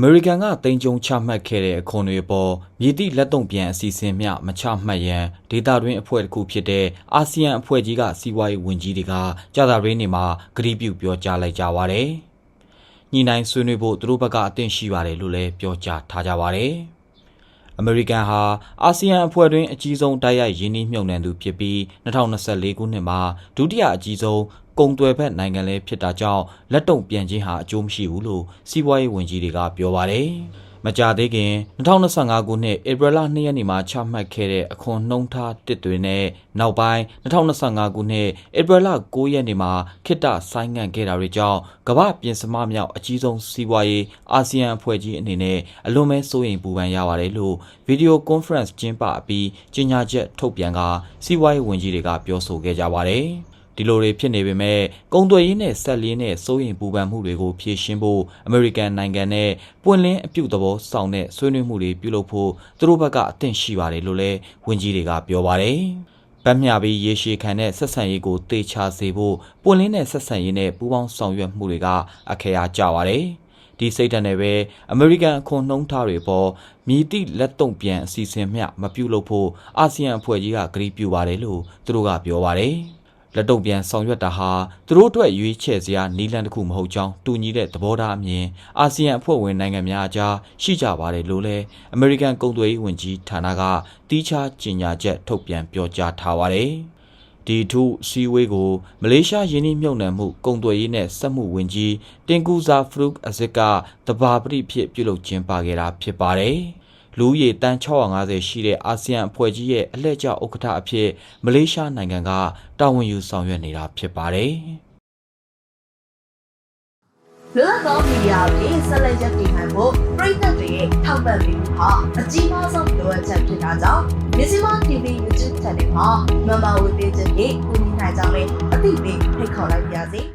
မေရိကန်ကတင်ကြုံချမှတ်ခဲ့တဲ့အခွန်တွေပေါ်မြည်သည့်လက်တုံ့ပြန်အစီအစဉ်မျှမချမှတ်ရန်ဒေတာတွင်းအဖွဲ့တစ်ခုဖြစ်တဲ့အာဆီယံအဖွဲ့ကြီးကစီးပွားရေးဝန်ကြီးတွေကကြာသပတေးနေ့မှာကတိပြုပြောကြားလိုက်ကြပါတယ်။ညှိနှိုင်းဆွေးနွေးဖို့သူတို့ဘက်ကအသင့်ရှိပါတယ်လို့လည်းပြောကြားထားကြပါတယ်။ အမေရိကန်ဟာအာဆီယံအဖွဲ့တွင်အကြီးဆုံးတိုက်ရိုက်ရင်းနှီးမြှုပ်နှံသူဖြစ်ပြီး2024ခုနှစ်မှာဒုတိယအကြီးဆုံးကုန်သွယ်ဘက်နိုင်ငံလည်းဖြစ်တာကြောင့်လက်တုံ့ပြန်ခြင်းဟာအကျိုးမရှိဘူးလို့စီးပွားရေးဝန်ကြီးတွေကပြောပါတယ်။ မကြာသေးခင်2025ခုနှစ်ဧပြီလ2ရက်နေ့မှာချမှတ်ခဲ့တဲ့အခွန်နှုန်းထားတစ်တွေနဲ့နောက်ပိုင်း2025ခုနှစ်ဧပြီလ9ရက်နေ့မှာခိတ္တဆိုင်းငံ့ခဲ့တာတွေကြောင့်ကမ္ဘာပြင်စမမြောက်အကြီးဆုံးစီးပွားရေးအာဆီယံအဖွဲ့ကြီးအနေနဲ့အလွန်ပဲစိုးရိမ်ပူပန်ရပါတယ်လို့ဗီဒီယိုကွန်ဖရင့်ကျင်းပအပြီးကြေညာချက်ထုတ်ပြန်ကစီးပွားရေးဝန်ကြီးတွေကပြောဆိုခဲ့ကြပါတယ်။ ဒီလိုတွေဖြစ်နေပေမဲ့ကုန်သွယ်ရေးနဲ့ဆက်လင်းတဲ့စိုးရိမ်ပူပန်မှုတွေကိုဖြေရှင်းဖို့အမေရိကန်နိုင်ငံနဲ့ပွင့်လင်းအပြုသဘောဆောင်တဲ့ဆွေးနွေးမှုတွေပြုလုပ်ဖို့သူတို့ဘက်ကအသင့်ရှိပါတယ်လို့လည်းဝန်ကြီးတွေကပြောပါတယ်။ဗတ်မျှပြီးရေရှည်ခံတဲ့ဆက်ဆံရေးကိုတေချာစေဖို့ပွင့်လင်းတဲ့ဆက်ဆံရေးနဲ့ပူးပေါင်းဆောင်ရွက်မှုတွေကအခရာကြပါတယ်။ဒီစိတ်ဓာတ်နဲ့ပဲအမေရိကန်အခွန်နှုန်းထားတွေပေါ်မြည်သည့်လက်တုံ့ပြန်အစီအစဉ်မျှမပြုလုပ်ဖို့အာဆီယံအဖွဲ့ကြီးကကတိပြုပါတယ်လို့သူတို့ကပြောပါတယ်။ လက်တုံ့ပြန်ဆောင်ရွက်တာဟာသူတို့အတွက်ရွေးချယ်စရာနီးလန်းတစ်ခုမဟုတ်ကြောင်းတူညီတဲ့သဘောထားအမြင်အာဆီယံအဖွဲ့ဝင်နိုင်ငံများအကြားရှိကြပါတယ်လို့လည်းအမေရိကန်ကုန်သွယ်ရေးဝန်ကြီးဌာနကတီးခြားကြေညာချက်ထုတ်ပြန်ပြောကြားထားပါတယ်။ဒီထုစီဝေးကိုမလေးရှားယင်းနှိမ့်မြုပ်နှံမှုကုန်သွယ်ရေးနဲ့စက်မှုဝင်ကြီးတင်ကူဇာဖရုခ်အဇစ်ကတဘာပတိဖြစ်ပြုလုပ်ခြင်းပါခဲ့တာဖြစ်ပါတယ်။ လူဦးရေတန်း650ရှိတဲ့အာဆီယံအဖွဲ့ကြီးရဲ့အလှည့်ကျဥက္ကဋ္ဌအဖြစ်မလေးရှားနိုင်ငံကတာဝန်ယူဆောင်ရွက်နေတာဖြစ်ပါတယ်။လွတ်လပ်သောမီဒီယာတွေဆက်လက်ရပ်တည်နိုင်ဖို့ပြည်သက်တွေရဲ့ထောက်ပံ့ပေးမှုဟာအကြီးမားဆုံးလိုအပ်ချက်ဖြစ်တာကြောင့်မြစီမ TV YouTube Channel မှာမမဝေပေးခြင်းဖြင့်ကူညီနိုင်ကြမယ်အသိပေးဖိတ်ခေါ်လိုက်ပါရစေ။